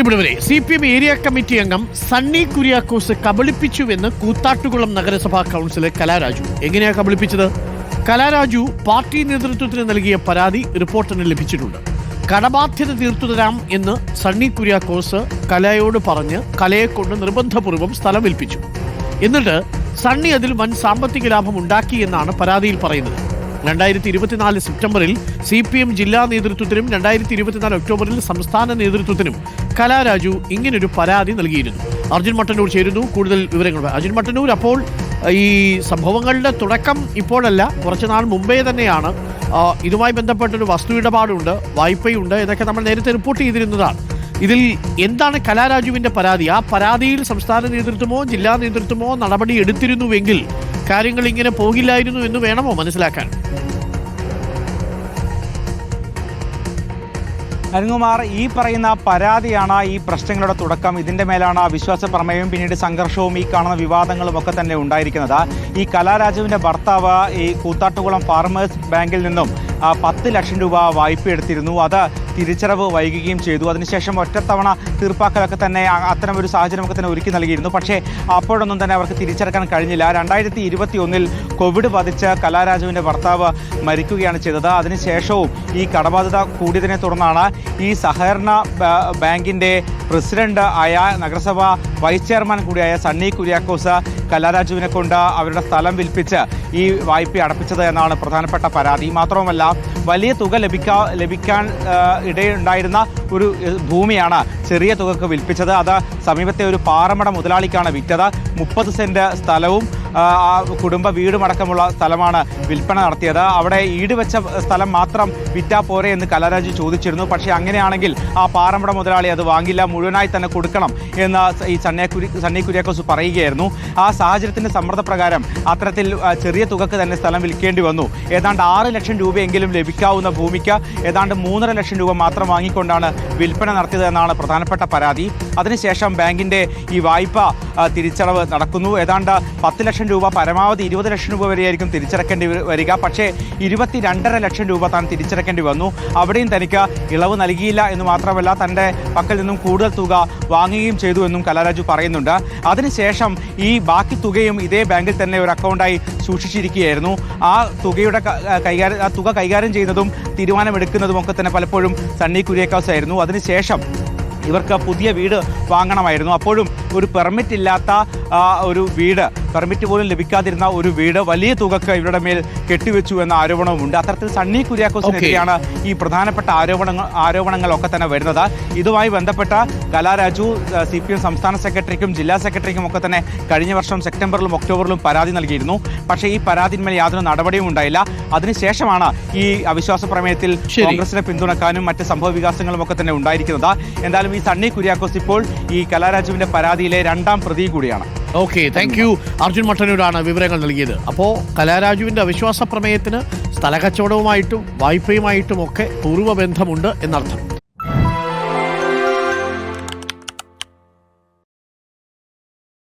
പ്രിയപ്പെട്ടവരെ C P M area committee അംഗം സണ്ണി കുര്യാക്കോസ് കബളിപ്പിച്ചുവെന്ന് കൂത്താട്ടുകുളം നഗരസഭാ കൗൺസിലർ കലാരാജു. എങ്ങനെയാ കബളിപ്പിച്ചത്? കലാരാജു പാർട്ടി നേതൃത്വത്തിന് നൽകിയ പരാതി റിപ്പോർട്ടിന് ലഭിച്ചിട്ടുണ്ട്. കടബാധ്യത തീർത്തു തരാം എന്ന് സണ്ണി കുര്യാക്കോസ് കലയോട് പറഞ്ഞ് കലയെ കൊണ്ട് നിർബന്ധപൂർവം സ്ഥലം വിൽപ്പിച്ചു എന്നിട്ട് സണ്ണി അതിൽ വൻ സാമ്പത്തിക ലാഭം ഉണ്ടാക്കി എന്നാണ് പരാതിയിൽ പറയുന്നത്. രണ്ടായിരത്തി ഇരുപത്തിനാല് സെപ്റ്റംബറിൽ സി പി എം ജില്ലാ നേതൃത്വത്തിനും രണ്ടായിരത്തി ഇരുപത്തിനാല് ഒക്ടോബറിൽ സംസ്ഥാന നേതൃത്വത്തിനും കലാരാജു ഇങ്ങനൊരു പരാതി നൽകിയിരുന്നു. അർജുൻ മട്ടന്നൂർ ചേരുന്നു. കൂടുതൽ വിവരങ്ങൾ അർജുൻ മട്ടന്നൂർ. അപ്പോൾ ഈ സംഭവങ്ങളുടെ തുടക്കം ഇപ്പോഴല്ല. കുറച്ച് നാൾ മുമ്പേ തന്നെയാണ്. ഇതുമായി ബന്ധപ്പെട്ടൊരു വസ്തു ഇടപാടുണ്ട് വായ്പയുണ്ട് എന്നൊക്കെ നമ്മൾ നേരത്തെ റിപ്പോർട്ട് ചെയ്തിരുന്നതാണ്. ഇതിൽ എന്താണ് കലാരാജുവിന്റെ പരാതി? ആ പരാതിയിൽ സംസ്ഥാന നേതൃത്വമോ ജില്ലാ നേതൃത്വമോ നടപടി എടുത്തിരുന്നുവെങ്കിൽ കാര്യങ്ങൾ ഇങ്ങനെ പോകില്ലായിരുന്നു എന്ന് വേണമോ മനസ്സിലാക്കാൻ? അരുൺകുമാർ ഈ പറയുന്ന പരാതിയാണ് ഈ പ്രശ്നങ്ങളുടെ തുടക്കം. ഇതിന്റെ മേലാണ് വിശ്വാസ പ്രമേയവും പിന്നീട് സംഘർഷവും ഈ കാണുന്ന വിവാദങ്ങളും ഒക്കെ തന്നെ ഉണ്ടായിരിക്കുന്നത്. ഈ കലാരാജുവിന്റെ ഭർത്താവ് ഈ കൂത്താട്ടുകുളം ഫാർമേഴ്സ് ബാങ്കിൽ നിന്നും പത്ത് ലക്ഷം രൂപ വായ്പ എടുത്തിരുന്നു അത് തിരിച്ചടവ് വൈകുകയും ചെയ്തു. അതിനുശേഷം ഒറ്റത്തവണ തീർപ്പാക്കലൊക്കെ തന്നെ അത്തരം ഒരു സാഹചര്യമൊക്കെ തന്നെ ഒരുക്കി നൽകിയിരുന്നു. പക്ഷേ അപ്പോഴൊന്നും തന്നെ അവർക്ക് തിരിച്ചറക്കാൻ കഴിഞ്ഞില്ല. രണ്ടായിരത്തി ഇരുപത്തി ഒന്നിൽ കോവിഡ് ബാധിച്ച് കലാരാജുവിന്റെ ഭർത്താവ് മരിക്കുകയാണ് ചെയ്തത്. അതിനുശേഷവും ഈ കടബാധ്യത കൂടിയതിനെ തുടർന്നാണ് ഈ സഹകരണ ബാങ്കിന്റെ പ്രസിഡന്റ് ആയ നഗരസഭ വൈസ് ചെയർമാൻ കൂടിയായ സണ്ണി കുര്യാക്കോസ് കലാരാജുവിനെ കൊണ്ട് അവരുടെ സ്ഥലം വിൽപ്പിച്ച് ഈ വായ്പ അടപ്പിച്ചത് എന്നാണ് പ്രധാനപ്പെട്ട പരാതി. മാത്രവുമല്ല വലിയ തുക ലഭിക്കാ ലഭിക്കാൻ ഇടയുണ്ടായിരുന്ന ഒരു ഭൂമിയാണ് ചെറിയ തുകക്ക് വിൽപ്പിച്ചത്. അത് സമീപത്തെ ഒരു പാറമട മുതലാളിക്കാണ് വിറ്റത്. മുപ്പത് സെന്റ് സ്ഥലവും ആ, കുടുംബ വീടുമടക്കമുള്ള സ്ഥലമാണ് വിൽപ്പന നടത്തിയത്. അവിടെ ഈട് വെച്ച സ്ഥലം മാത്രം വിറ്റാ പോരെ എന്ന് കലാരാജ് ചോദിച്ചിരുന്നു. പക്ഷേ അങ്ങനെയാണെങ്കിൽ ആ പാറമ്പട മുതലാളി അത് വാങ്ങില്ല. മുഴുവനായി തന്നെ കൊടുക്കണം എന്ന് ഈ സണ്ണേക്കുരി സണ്ണി കുര്യാക്കോസ് പറയുകയായിരുന്നു. ആ സാഹചര്യത്തിന്റെ സമ്മർദ്ദപ്രകാരം അത്തരത്തിൽ ചെറിയ തുകക്ക് തന്നെ സ്ഥലം വിൽക്കേണ്ടി വന്നു. ഏതാണ്ട് ആറ് ലക്ഷം രൂപയെങ്കിലും ലഭിക്കാവുന്ന ഭൂമിക്ക് ഏതാണ്ട് മൂന്നര ലക്ഷം രൂപ മാത്രം വാങ്ങിക്കൊണ്ടാണ് വിൽപ്പന നടത്തിയത് എന്നാണ് പ്രധാനപ്പെട്ട പരാതി. അതിനുശേഷം ബാങ്കിന്റെ ഈ വായ്പ തിരിച്ചടവ് നടക്കുന്നു. ഏതാണ്ട് പത്ത് ലക്ഷം രൂപ പരമാവധി ഇരുപത് ലക്ഷം രൂപ വരെയായിരിക്കും തിരിച്ചടക്കേണ്ടി വരിക. പക്ഷേ ഇരുപത്തി രണ്ടര ലക്ഷം രൂപ താൻ തിരിച്ചടക്കേണ്ടി വന്നു. അവിടെയും തനിക്ക് ഇളവ് നൽകിയില്ല എന്ന് മാത്രമല്ല തന്റെ പക്കൽ നിന്നും കൂടുതൽ തുക വാങ്ങുകയും ചെയ്തു എന്നും കലാരാജു പറയുന്നുണ്ട്. അതിനുശേഷം ഈ ബാക്കി തുകയും ഇതേ ബാങ്കിൽ തന്നെ ഒരു അക്കൗണ്ടായി സൂക്ഷിച്ചിരിക്കുകയായിരുന്നു. ആ തുകയുടെ കൈകാര്യം ആ തുക കൈകാര്യം ചെയ്യുന്നതും തീരുമാനമെടുക്കുന്നതും ഒക്കെ തന്നെ പലപ്പോഴും സണ്ണി കുര്യേക്കാസ് ആയിരുന്നു. അതിനുശേഷം ഇവർക്ക് പുതിയ വീട് വാങ്ങണമായിരുന്നു. അപ്പോഴും ഒരു പെർമിറ്റ് ഇല്ലാത്ത ഒരു വീട് പെർമിറ്റ് പോലും ലഭിക്കാതിരുന്ന ഒരു വീട് വലിയ തുകക്ക് ഇവരുടെ മേൽ കെട്ടിവെച്ചു എന്ന ആരോപണവുമുണ്ട്. അത്തരത്തിൽ സണ്ണി കുര്യാക്കോസിനെതിരെയാണ് ഈ പ്രധാനപ്പെട്ട ആരോപണങ്ങൾ ആരോപണങ്ങളൊക്കെ തന്നെ വരുന്നത്. ഇതുമായി ബന്ധപ്പെട്ട കലാരാജു സി പി എം സംസ്ഥാന സെക്രട്ടറിക്കും ജില്ലാ സെക്രട്ടറിക്കും ഒക്കെ തന്നെ കഴിഞ്ഞ വർഷം സെപ്റ്റംബറിലും ഒക്ടോബറിലും പരാതി നൽകിയിരുന്നു. പക്ഷേ ഈ പരാതിന്മേൽ യാതൊരു നടപടിയും ഉണ്ടായില്ല. അതിനുശേഷമാണ് ഈ അവിശ്വാസ പ്രമേയത്തിൽ കോൺഗ്രസിനെ പിന്തുണക്കാനും മറ്റ് സംഭവ വികാസങ്ങളും ഒക്കെ തന്നെ ഉണ്ടായിരിക്കുന്നത്. എന്തായാലും ഈ സണ്ണി കുര്യാക്കോസ് ഇപ്പോൾ ഈ കലാരാജുവിന്റെ പരാതിയിലെ രണ്ടാം പ്രതി കൂടിയാണ്. ഓക്കെ താങ്ക് യു അർജുൻ മട്ടന്നൂരാണ് വിവരങ്ങൾ നൽകിയത്. അപ്പോൾ കലാരാജുവിന്റെ അവിശ്വാസ പ്രമേയത്തിന് സ്ഥലകച്ചവടവുമായിട്ടും വായ്പയുമായിട്ടും ഒക്കെ പൂർവബന്ധമുണ്ട് എന്നർത്ഥം.